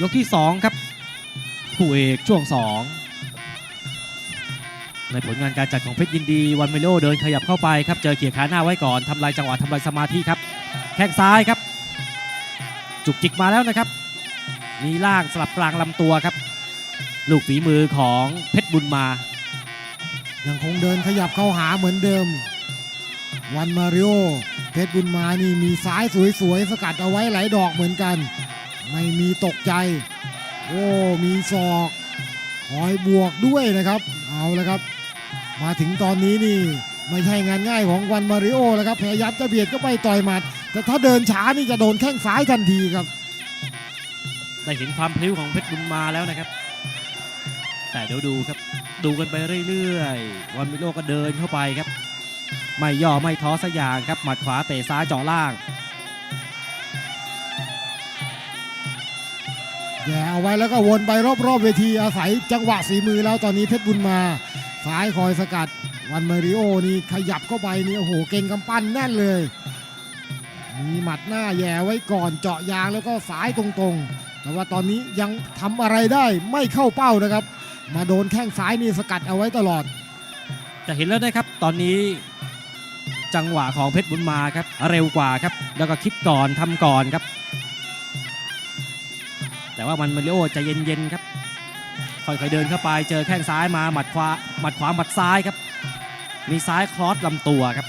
ยกที่ 2 ครับคู่เอกช่วง 2 ในผลงานการจัดของเพชรยินดีวันเมโลเดินขยับเข้าไปครับ เจอเกียขาหน้าไว้ก่อนทำลายจังหวะทำลายสมาธิครับ แข้งซ้ายครับ จุกจิกมาแล้วนะครับ มีล่างสลับกลางลำตัวครับ ลูกฝีมือของเพชรบุญมา ยังคงเดินขยับเข้าหาเหมือนเดิม วันมาริโอเพชรบุญมานี่มีซ้ายสวยๆสกัดเอาไว้หลายดอกเหมือนกัน ไม่มีตกใจ โอ้มีศอกคอยบวกด้วยนะครับ เอาละครับ มาถึงตอนนี้นี่ไม่ใช่งานง่ายของวันมาริโอแล้วครับพยายามจะเบียดก็ไปต่อยหมัด แต่ถ้าเดินช้านี่จะโดนแข้งซ้ายทันทีครับ ได้เห็นความพลิ้วของเพชรบุญมาแล้วนะครับ แต่เดี๋ยวดูครับ ดูกันไปเรื่อยๆ วันมิโลก็เดินเข้าไปครับ ไม่ย่อไม่ท้อสักอย่างครับ หมัดขวาเตะซ้ายเจาะล่าง แย่เอาไว้แล้วก็วนไปรอบๆเวทีอาศัยจังหวะฝีมือแล้วตอนนี้เพชรบุญมาซ้ายคอยสกัดวันมาริโอนี่ขยับเข้าไปนี่โอ้โหเก่งกำปั้นแน่นเลย มีหมัดหน้าแย่ไว้ก่อนเจาะยางแล้วก็สายตรงๆ แต่ว่าตอนนี้ยังทำอะไรได้ไม่เข้าเป้านะครับ มาโดนแข้งซ้ายนี่สกัดเอาไว้ตลอด จะเห็นแล้วนะครับตอนนี้จังหวะของเพชรบุญมาครับเร็วกว่าครับ แล้วก็คิดก่อนทำก่อนครับ แต่ว่ามันมาริโอใจเย็นๆครับค่อยๆเดินเข้าไปเจอแข้งซ้ายมาหมัดขวาหมัดขวาหมัดซ้ายครับ มีซ้ายคลอสลำตัวครับ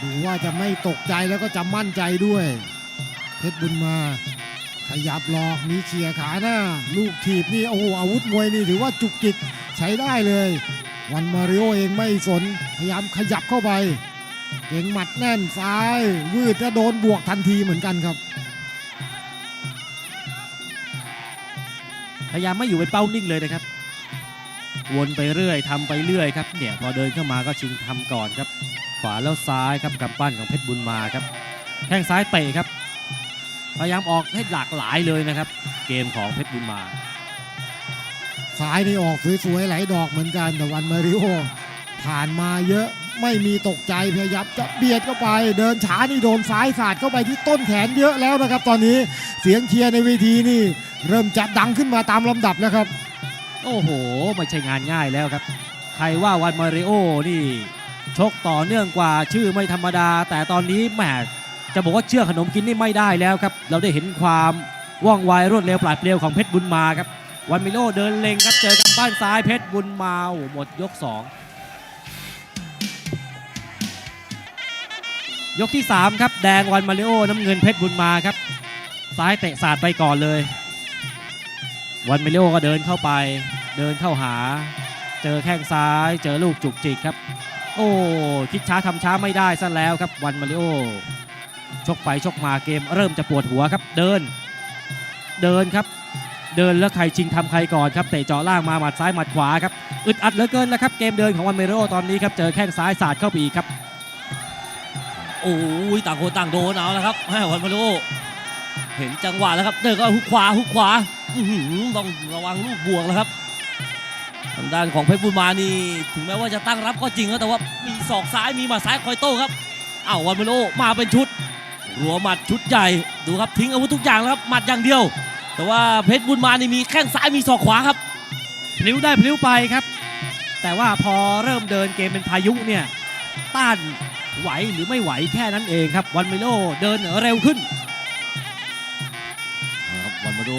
ดูว่าจะไม่ตกใจแล้วก็จะมั่นใจด้วย เพชรบุญมา ขยับหลอกมีเขี่ยขาหน้า ลูกถีบนี่โอ้โหอาวุธมวยนี่ถือว่าจุกจิกใช้ได้เลย วันมาริโอเองไม่สน พยายามขยับเข้าไปเก่งหมัดแน่นซ้ายวืดจะโดนบวกทันทีเหมือนกันครับ พยายามไม่อยู่เป็นเป้านิ่งเลยนะครับ วนไปเรื่อยทำไปเรื่อยครับเนี่ยพอเดินเข้ามาก็ชิงทำก่อนครับ ขวาแล้วซ้ายครับกำปั้นของเพชรบุญมาครับแข้งซ้ายเตะครับ พยายามออกให้หลากหลายเลยนะครับ เกมของเพชรบุญมาซ้ายนี่ออกสวยๆหลายดอกเหมือนกันแต่วันมาริโอผ่านมาเยอะ ไม่มีตกใจพยายามจะเบียดเข้าไป เดินช้านี่โดนซ้ายสาดเข้าไปที่ต้นแขนเยอะแล้วนะครับ ตอนนี้เสียงเชียร์ในเวทีนี่ เริ่มจะดังขึ้นมาตามลำดับแล้วครับ โอ้โหไม่ใช่งานง่ายแล้วครับ ใครว่าวันมาริโอนี่ ชกต่อเนื่องกว่าชื่อไม่ธรรมดา แต่ตอนนี้แหมจะบอกว่าเชื่อขนมกินนี่ไม่ได้แล้วครับ เราได้เห็นความว่องไวรวดเร็วปราดเปรียวของเพชรบุญมาครับ วันมิโลเดินเล็งครับเจอกำปั้นซ้ายเพชรบุญมาโอ้โหหมดยก 2 ยกที่ 3 ครับ แดงวันมาริโอน้ำเงินเพชรบุญมาครับ ซ้ายเตะสาดไปก่อนเลย วันมาริโลก็เดินเข้าไป เดินเข้าหา เจอแข้งซ้าย เจอลูกจุกจิกครับ โอ้คิดช้าทำช้าไม่ได้ซะแล้วครับ วันมาริโอชกไปชกมาเกมเริ่มจะปวดหัวครับ เดิน เดินครับ เดินแล้วใครชิงทำใครก่อนครับเตะเจาะล่างมาหมัดซ้ายหมัดขวาครับอึดอัดเหลือเกินนะครับเกมเดินของวันเมโรตอนนี้ครับเจอแข้งซ้ายสาดเข้าไปอีกครับ โอ้ยต่างคนต่างโดนเอาแล้วครับแม่วันมาโลเห็นจังหวะแล้วครับเดินก็หุกขวาหุกขวาต้องระวังลูกบวกแล้วครับทางด้านของเพชรบุญมานี่ถึงแม้ว่าจะตั้งรับก็จริงครับแต่ว่ามีศอกซ้ายมีหมัดซ้ายคอยโต้ครับอ้าววันมาโลมาเป็นชุด รัวหมัดชุดใหญ่ดูครับทิ้งอาวุธทุกอย่างแล้วครับหมัดอย่างเดียว แต่ว่าเพชรบุญมานี่มีแข้งซ้ายมีศอกขวาครับพลิ้วได้พลิ้วไปครับ แต่ว่าพอเริ่มเดินเกมเป็นพายุเนี่ยต้าน ไหวหรือไม่ไหวแค่นั้นเองครับวันเมโลเดินเร็วขึ้นครับวันมาโด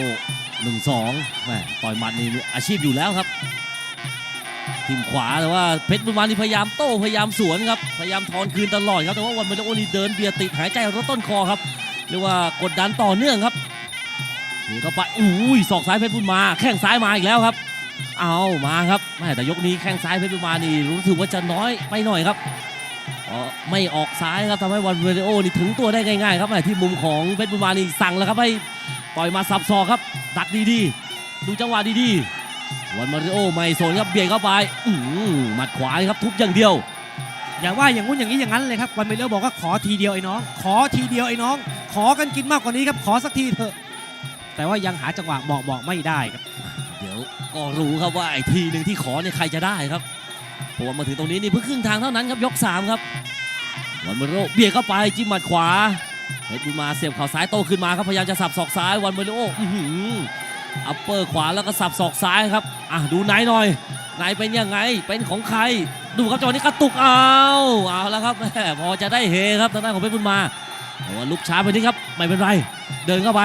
หนึ่งสองแม่ต่อยมัดนี่อาชีพอยู่แล้วครับทีมขวาแต่ว่าเพชรบุญมานี่พยายามโต้พยายามสวนครับพยายามทอนคืนตลอดครับแต่ว่าวันมาโดนี่เดินเบียดติดหายใจรถต้นคอครับเรียกว่ากดดันต่อเนื่องครับนี่เข้าไปอุ้ยศอกซ้ายเพชรบุญมาแข้งซ้ายมาอีกแล้วครับ เอามาครับแม่แต่ยกนี้แข้งซ้ายเพชรบุญมานี่รู้สึกว่าจะน้อยไปหน่อยครับ ไม่ออกซ้ายครับทำให้วันเวเดโอนี่ถึงตัวได้ง่ายๆครับแม่ที่มุมของเพชรบุญมานี่สั่งแล้วครับให้ต่อยมาสับศอกครับ ดักดีๆ ดูจังหวะดีๆ วันมาริโอไม่สนครับเบียดเข้าไปอื้อหือหมัดขวาครับทุบอย่างเดียว อย่าว่าอย่างงู้นอย่างนี้อย่างนั้นเลยครับวันเมโลบอกว่าขอทีเดียวไอ้น้อง ขอทีเดียวไอ้น้อง ขอกันกินมากกว่านี้ครับขอสักทีเถอะ แต่ว่ายังหาจังหวะเหมาะเหมาะไม่ได้ครับ เดี๋ยวก็รู้ครับว่าไอ้ทีหนึ่งที่ขอเนี่ยใครจะได้ครับเพราะว่ามาถึงตรงนี้นี่เพิ่งครึ่งทางเท่านั้นครับยกสามครับวันมาริโอเบียดเข้าไปจิ้มหมัดขวาเพชรบุญมาเสียบเข่าซ้ายโตขึ้นมาครับพยายามจะสับศอกซ้ายวันมาริโออื้อหืออัปเปอร์ขวาแล้วก็สับศอกซ้ายครับอะดูไหนหน่อยไหนเป็นยังไงเป็นของใคร ดูครับจังหวะนี้กระตุกเอาเอาแล้วครับพอจะได้เฮครับทางด้านของเพชรบุญมาว่าลุกช้าไปนิดครับไม่เป็นไร เดินเข้าไป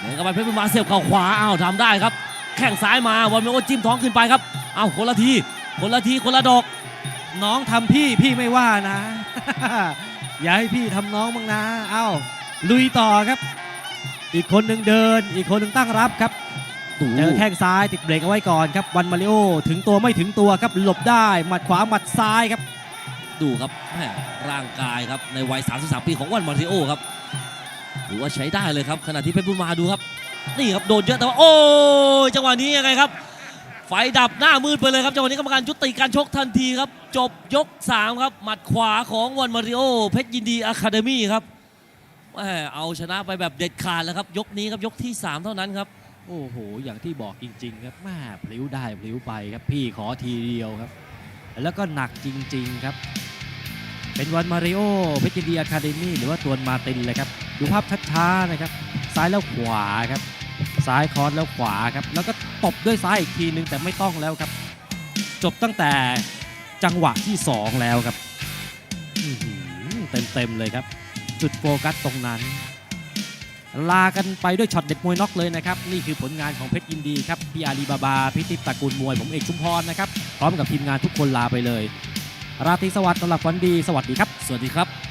เดินเข้าไปเพชรบุญมาเสียบเข่าขวาอ้าวทำได้ครับ แข้งซ้ายมาวันมาริโอจิ้มท้องขึ้นไปครับเอาคนละที คนละทีคนละดอก น้องทำพี่พี่ไม่ว่านะ อย่าให้พี่ทำน้องบ้างนะ เอ้าลุยต่อครับ อีกคนหนึ่งเดิน อีกคนหนึ่งตั้งรับครับเจอแข้งซ้ายติดเบรกเอาไว้ก่อนครับวันมาริโอถึงตัวไม่ถึงตัวครับหลบได้หมัดขวาหมัดซ้ายครับ ดูครับแม่ร่างกายครับในวัย 33 ปีของวันมาริโอครับถือว่าใช้ได้เลยครับขณะที่เพชรบุญมาดูครับ นี่ครับโดนเยอะแต่ว่าโอ้ยจังหวะนี้ยังไงครับ ไฟดับหน้ามืดไปเลยครับจังหวะนี้กรรมการยุติการชกทันทีครับ จบยก 3 ครับ หมัดขวาของวันมาริโอเพชรยินดีอะคาเดมี่ครับเอาชนะไปแบบเด็ดขาดแล้วครับ ยกนี้ครับยกที่ 3 เท่านั้นครับ โอ้โห อย่างที่บอกจริง ๆ ครับแม่พลิ้วได้พลิ้วไปครับ พี่ขอทีเดียวครับ แล้วก็หนักจริง ๆ ครับ เป็นวันมาริโอเพชรยินดีอะคาเดมี่หรือว่าตวนมาตินเลยครับ ดูภาพช้าๆนะครับ ซ้ายแล้วขวาครับ ซ้ายคอร์สแล้วขวาครับ แล้วก็ ตบด้วยซ้ายอีกทีนึงแต่ไม่ต้องแล้วครับ จบตั้งแต่จังหวะที่ 2 แล้วครับเต็มเต็มๆเลยครับ จุดโฟกัสตรงนั้น ลากันไปด้วยช็อตเด็ดมวยน็อกเลยนะครับ นี่คือผลงานของเพชรยินดีครับพี่อาลีบาบาพิติปตะกูลมวย ผมเอกชุมพรนะครับ พร้อมกับทีมงานทุกคนลาไปเลย ราตรีสวัสดิ์สำหรับวันดี สวัสดีครับ สวัสดีครับ